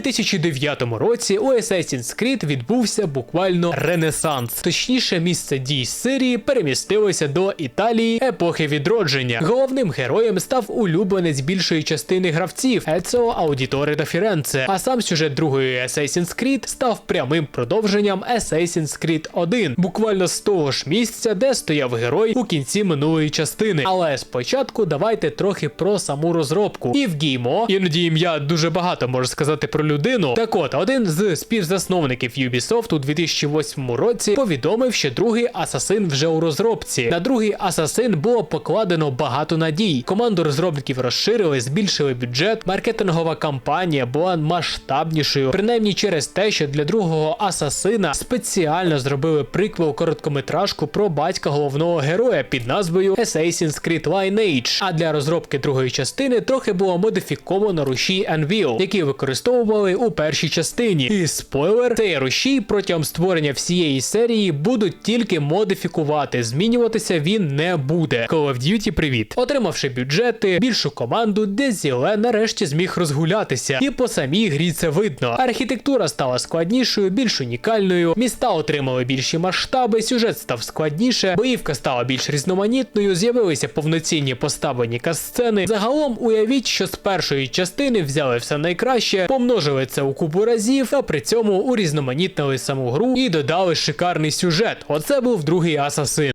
2009 році у Assassin's Creed відбувся буквально ренесанс. Точніше, місце дій серії перемістилося до Італії епохи відродження. Головним героєм став улюбленець більшої частини гравців Еціо Аудіторе да Фіренце. А сам сюжет другої Assassin's Creed став прямим продовженням Assassin's Creed 1, буквально з того ж місця, де стояв герой у кінці минулої частини. Але спочатку давайте трохи про саму розробку. І в Гіймо, іноді ім'я дуже багато може сказати про людину. Так от, один з співзасновників Ubisoft у 2008 році повідомив, що другий Асасин вже у розробці. На другий Асасин було покладено багато надій. Команду розробників розширили, збільшили бюджет. Маркетингова кампанія була масштабнішою, принаймні через те, що для другого Асасина спеціально зробили приквел короткометражку про батька головного героя під назвою Assassin's Creed Lineage. А для розробки другої частини трохи було модифіковано рушій Unreal, які використовували у першій частині. І спойлер, цей рушій протягом створення всієї серії будуть тільки модифікувати. Змінюватися він не буде. Call of Duty привіт. Отримавши бюджети, більшу команду, Дезіле нарешті зміг розгулятися. І по самій грі це видно. Архітектура стала складнішою, більш унікальною, міста отримали більші масштаби, сюжет став складніше, боївка стала більш різноманітною, з'явилися повноцінні поставлені касцени. Загалом уявіть, що з першої частини взяли все найкраще, помножили це у купу разів, а при цьому урізноманітнили саму гру і додали шикарний сюжет. Оце був другий асасин.